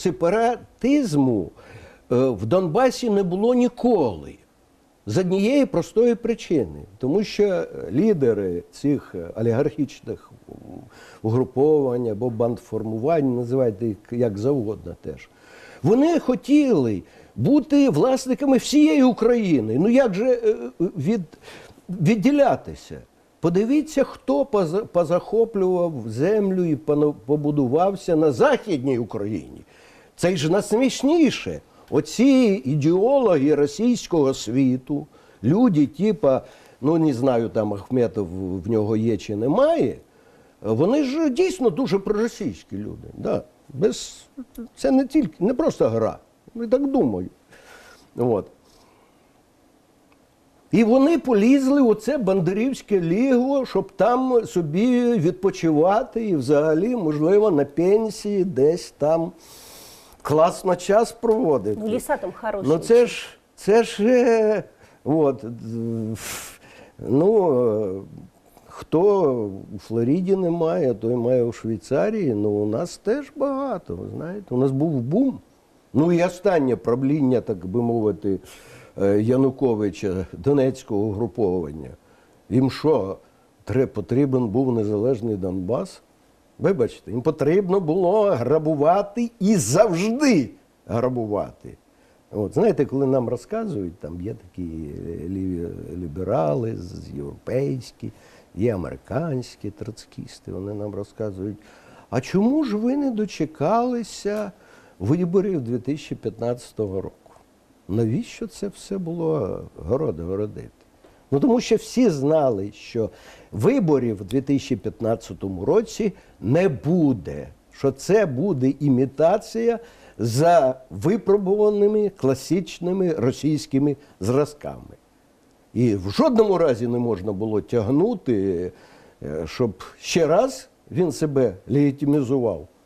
сепаратизму е, в Донбасі не було ніколи. З однієї простої причини, тому що лідери цих е, олігархічних угруповань або бандформувань, називайте їх як завгодно теж, вони хотіли бути власниками всієї України. Ну як же е, від, відділятися? Подивіться, хто позахоплював землю і побудувався на Західній Україні. Це ж найсмішніше. Оці ідеологи російського світу, люди, типа, ну не знаю, там Ахметов в нього є чи немає, вони ж дійсно дуже проросійські люди. Да. Без, це не тільки, не просто гра. Я так думаю. От. І вони полізли у це бандерівське ліго, щоб там собі відпочивати і взагалі, можливо, на пенсії десь там класно час проводити. Ну, леса там хорошие. Ну це ж це ж е, от, е, ну, хто у Флориді не має, той має у Швейцарії. Ну у нас теж багато. ви знаєте. У нас був бум. Ну і останнє правління, так би мовити, е, Януковича, Донецького угруповання. Їм що, потрібен був незалежний Донбас? Вибачте, їм потрібно було грабувати і завжди грабувати. От, знаєте, коли нам розказують, там є такі е, ліві ліберали, європейські, є американські троцкісти, вони нам розказують, а чому ж ви не дочекалися виборів 2015 року? Навіщо це все було городи городити? Ну тому що всі знали, що виборів у 2015 році не буде, що це буде імітація за випробуваними класичними російськими зразками. І в жодному разі не можна було тягнути, е, щоб ще раз він себе легітимізував